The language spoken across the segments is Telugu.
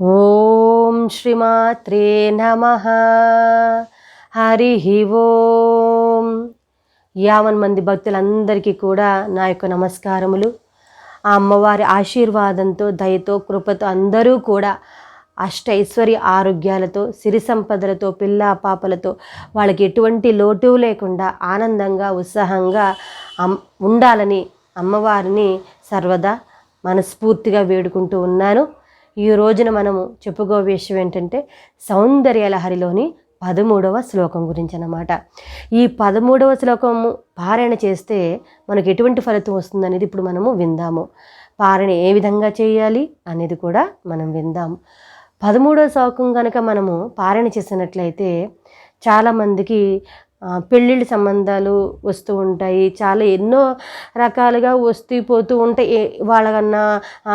ఓం శ్రీమాత్రే నమ. హరి ఓం. యావన్ మంది భక్తులందరికీ కూడా నా యొక్క నమస్కారములు. ఆ అమ్మవారి ఆశీర్వాదంతో దయతో కృపతో అందరూ కూడా అష్టైశ్వర్య ఆరోగ్యాలతో సిరి సంపదలతో పిల్ల పాపలతో వాళ్ళకి ఎటువంటి లోటు లేకుండా ఆనందంగా ఉత్సాహంగా అమ్ ఉండాలని అమ్మవారిని సర్వదా మనస్ఫూర్తిగా వేడుకుంటూ ఉన్నాను. ఈ రోజున మనము చెప్పుకో విషయం ఏంటంటే సౌందర్యలహరిలోని పదమూడవ శ్లోకం గురించి అన్నమాట ఈ పదమూడవ శ్లోకము పారాయణ చేస్తే మనకు ఎటువంటి ఫలితం వస్తుందనేది ఇప్పుడు మనము విందాము. పారాయణ ఏ విధంగా చేయాలి అనేది కూడా మనం విందాము పదమూడవ శ్లోకం కనుక మనము పారాయణ చేసినట్లయితే చాలామందికి పెళ్ళిళ్ళ సంబంధాలు వస్తూ ఉంటాయి. చాలా ఎన్నో రకాలుగా వస్తూ పోతూ ఉంటాయి. వాళ్ళకన్నా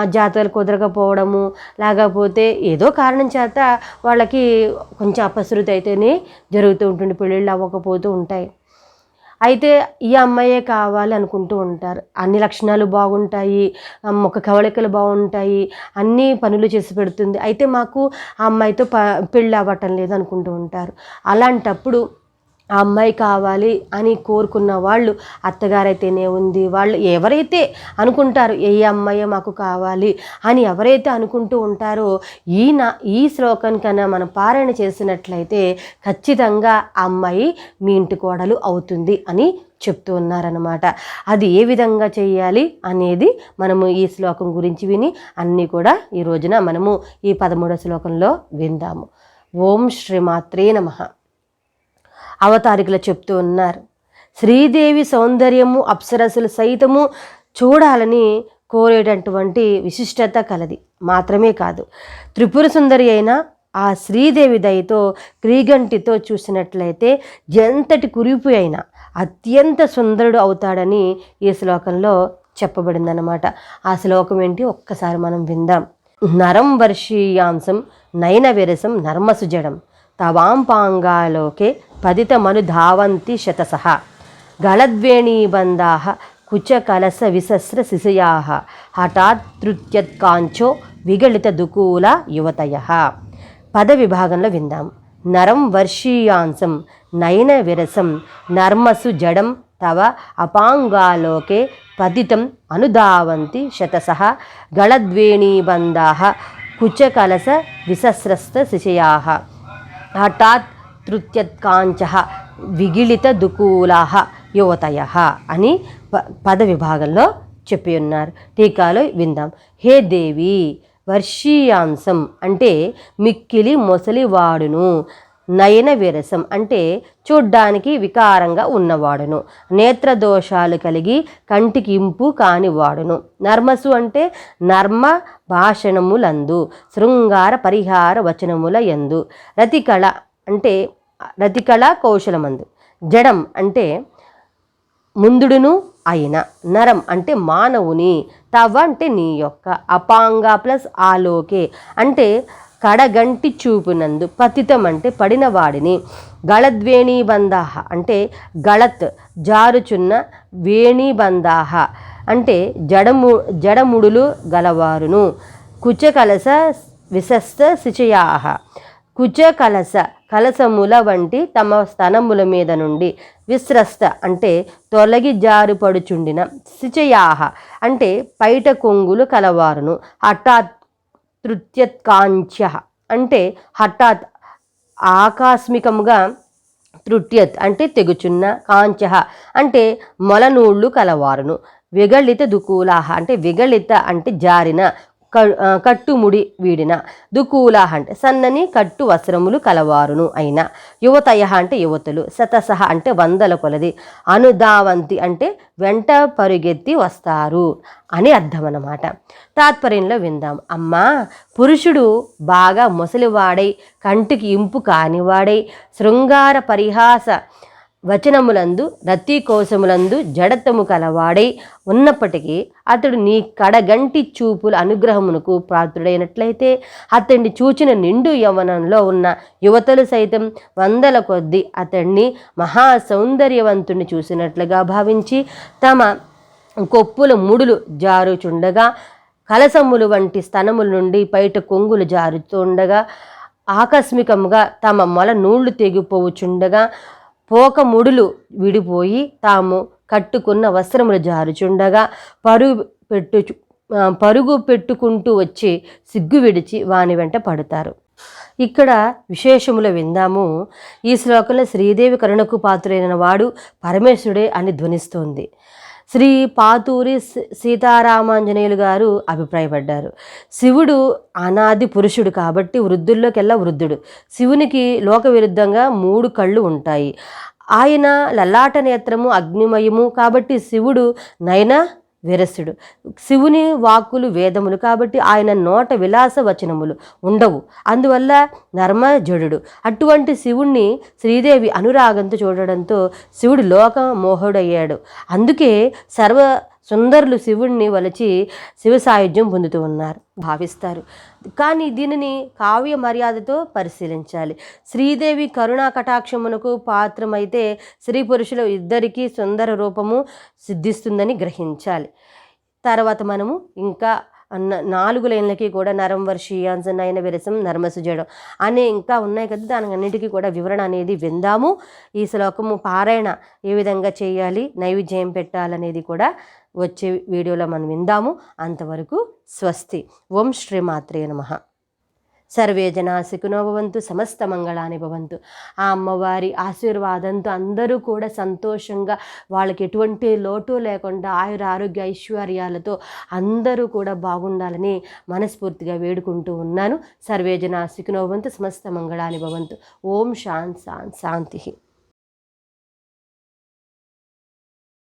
జాతరలు జాతకాలు కుదరకపోవడము లేకపోతే ఏదో కారణం చేత వాళ్ళకి కొంచెం అపశృతి అయితేనే జరుగుతూ ఉంటుంది. పెళ్ళిళ్ళు అవ్వకపోతూ ఉంటాయి. అయితే ఈ అమ్మాయే కావాలి అనుకుంటూ ఉంటారు. అన్ని లక్షణాలు బాగుంటాయి. ముఖ కవళికలు బాగుంటాయి. అన్ని పనులు చేసి పెడుతుంది. అయితే మాకు ఆ అమ్మాయితో ప పెళ్ళి అవ్వటం లేదు అనుకుంటూ ఉంటారు. అలాంటప్పుడు ఆ అమ్మాయి కావాలి అని కోరుకున్న వాళ్ళు అత్తగారైతేనే ఉంది. వాళ్ళు ఎవరైతే అనుకుంటారు ఏ అమ్మాయి మాకు కావాలి అని ఎవరైతే అనుకుంటూ ఉంటారో ఈ నా ఈ శ్లోకం కన్నా మనం పారాయణ చేసినట్లయితే ఖచ్చితంగా ఆ అమ్మాయి మీ ఇంటి కోడలు అవుతుంది అని చెప్తూ ఉన్నారనమాట అది ఏ విధంగా చేయాలి అనేది మనము ఈ శ్లోకం గురించి విని అన్నీ కూడా ఈ రోజున మనము ఈ పదమూడో శ్లోకంలో విందాము. ఓం శ్రీమాత్రే నమః. అవతారికలు చెప్తూ ఉన్నారు. శ్రీదేవి సౌందర్యము అప్సరసులు సైతము చూడాలని కోరేటటువంటి విశిష్టత కలది. మాత్రమే కాదు త్రిపుర సుందరి అయిన ఆ శ్రీదేవి దయతో క్రీగంటితో చూసినట్లయితే ఎంతటి కురిపి అయినా అత్యంత సుందరుడు అవుతాడని ఈ శ్లోకంలో చెప్పబడిందన్నమాట. ఆ శ్లోకం ఏంటి? ఒక్కసారి మనం విందాం. నరం వర్షీయాంసం నయన విరసం నర్మసుజడం తవాంపాంగాలోకే పదితమను ధావంతి శతసహ గళద్వేణీబంధా కుచకలస విసస్ర శిశయా. హఠాత్తృత్యత్కాంచో విగళిత దుకూల యువతయ. పద విభాగంలో విందాం. నరం వర్షీయాంసం నయన విరసం నర్మసు జడం తవ అపాంగాలోకే పతితం అనుధావంతి శతసః. గళద్వేణీబంధా కుచకలస విసస్రస్త శిశయా. హఠాత్ తృత్యత్కాంచ విగిళిత దుకూలాహ యువతయ అని ప పద విభాగంలో చెప్పి ఉన్నారు టీకాలో విందాం. హే దేవి వర్షీయాంశం అంటే మిక్కిలి మొసలివాడును. నయన విరసం అంటే చూడ్డానికి వికారంగా ఉన్నవాడును. నేత్ర దోషాలు కలిగి కంటికి ఇంపు కానివాడును. నర్మసు అంటే నర్మ భాషణములందు శృంగార పరిహార వచనముల యందు రతికళ అంటే రతికళ కౌశలమందు. జడం అంటే ముందుడును అయిన నరం అంటే మానవుని తవ అంటే నీ యొక్క అపాంగ ప్లస్ ఆలోకే అంటే కడగంటి చూపునందు పతితం అంటే పడిన వాడిని గళద్వేణీబంధాహ అంటే గళత్ జారుచున్న వేణీబంధాహ అంటే జడము జడముడులు గలవారును. కుచకలస విశస్త శిచయాహ కుచ కలస కలసముల వంటి తమ స్థనముల మీద నుండి విస్రస్త అంటే తొలగి జారుపడుచుండిన శిచయాహ అంటే పైట కొంగులు కలవారును. హఠాత్ తృత్యత్కాంక్ష అంటే హఠాత్ ఆకస్మికముగా తృట్యత్ అంటే తెగుచున్న కాంచ అంటే మొలనూళ్ళు కలవారును. విగళిత దుకూలాహ అంటే విగళిత అంటే జారిన కట్టుముడి వీడిన. దుకూలాహ అంటే సన్నని కట్టు వస్త్రములు కలవారును అయిన. యువతయ అంటే యువతులు శతసహ అంటే వందల కొలది. అనుదావంతి అంటే వెంట పరుగెత్తి వస్తారు అని అర్థం అన్నమాట తాత్పర్యంలో విందాం. అమ్మా పురుషుడు బాగా ముసలివాడై కంటికి ఇంపు కానివాడై శృంగార పరిహాస వచనములందు రతి కోశములందు జడతము కలవాడై ఉన్నప్పటికీ అతడు నీ కడగంటి చూపుల అనుగ్రహమునకు పాత్రుడైనట్లయితే అతన్ని చూచిన నిండు యవనంలో ఉన్న యువతలు సైతం వందల కొద్దీ అతన్ని మహా సౌందర్యవంతుని చూసినట్లుగా భావించి తమ కొప్పుల ముడులు జారుచుండగా కలసమ్ములు వంటి స్తనముల నుండి బయట కొంగులు జారుతుండగా ఆకస్మికంగా తమ మొల నూళ్ళు తెగిపోవుచుండగా పోక ముడులు విడిపోయి తాము కట్టుకున్న వస్త్రములు జారుచుండగా పరుగు పెట్టు పరుగు పెట్టుకుంటూ వచ్చి సిగ్గు విడిచి వాని వెంట పడతారు. ఇక్కడ విశేషములు విందాము. ఈ శ్లోకంలో శ్రీదేవి కరుణకు పాత్రుడైన వాడు పరమేశ్వరుడే అని ధ్వనిస్తోంది. శ్రీ పాతూరి సీతారామాంజనేయులు గారు అభిప్రాయపడ్డారు. శివుడు అనాది పురుషుడు కాబట్టి వృద్ధుల్లోకెల్లా వృద్ధుడు. శివునికి లోక విరుద్ధంగా మూడు కళ్ళు ఉంటాయి. ఆయన లలాట నేత్రము అగ్నిమయము కాబట్టి శివుడు నయన విరసుడు. శివుని వాక్కులు వేదములు కాబట్టి ఆయన నోట విలాస వచనములు ఉండవు. అందువల్ల నర్మ జడుడు అటువంటి శివుణ్ణి శ్రీదేవి అనురాగంతో చూడడంతో శివుడు లోక మోహుడయ్యాడు అందుకే సర్వ సుందరులు శివుణ్ణి వలచి శివ సాయుధ్యం పొందుతూ ఉన్నారు భావిస్తారు. కానీ దీనిని కావ్య మర్యాదతో పరిశీలించాలి. శ్రీదేవి కరుణా కటాక్షమునకు పాత్రమైతే స్త్రీ పురుషులు ఇద్దరికీ సుందర రూపము సిద్ధిస్తుందని గ్రహించాలి. తర్వాత మనము ఇంకా నాలుగు లైన్లకి కూడా నరం వర్షీయాంజనైన విరసం నర్మసుజడం అనే ఇంకా ఉన్నాయి కదా. దాని అన్నిటికీ కూడా వివరణ అనేది విందాము. ఈ శ్లోకము పారాయణ ఏ విధంగా చేయాలి నైవేద్యం పెట్టాలనేది కూడా వచ్చే వీడియోలో మనం విందాము. అంతవరకు స్వస్తి. ఓం శ్రీమాత్రే నమః. సర్వే జనా సమస్త మంగళాని భవంతు. ఆ అమ్మవారి ఆశీర్వాదంతో అందరూ కూడా సంతోషంగా వాళ్ళకి ఎటువంటి లోటు లేకుండా ఆయుర ఆరోగ్య ఐశ్వర్యాలతో అందరూ కూడా బాగుండాలని మనస్ఫూర్తిగా వేడుకుంటూ ఉన్నాను. సర్వే జనా సమస్త మంగళాని భవంతు. ఓం శాంత్ శాంత్ శాంతి.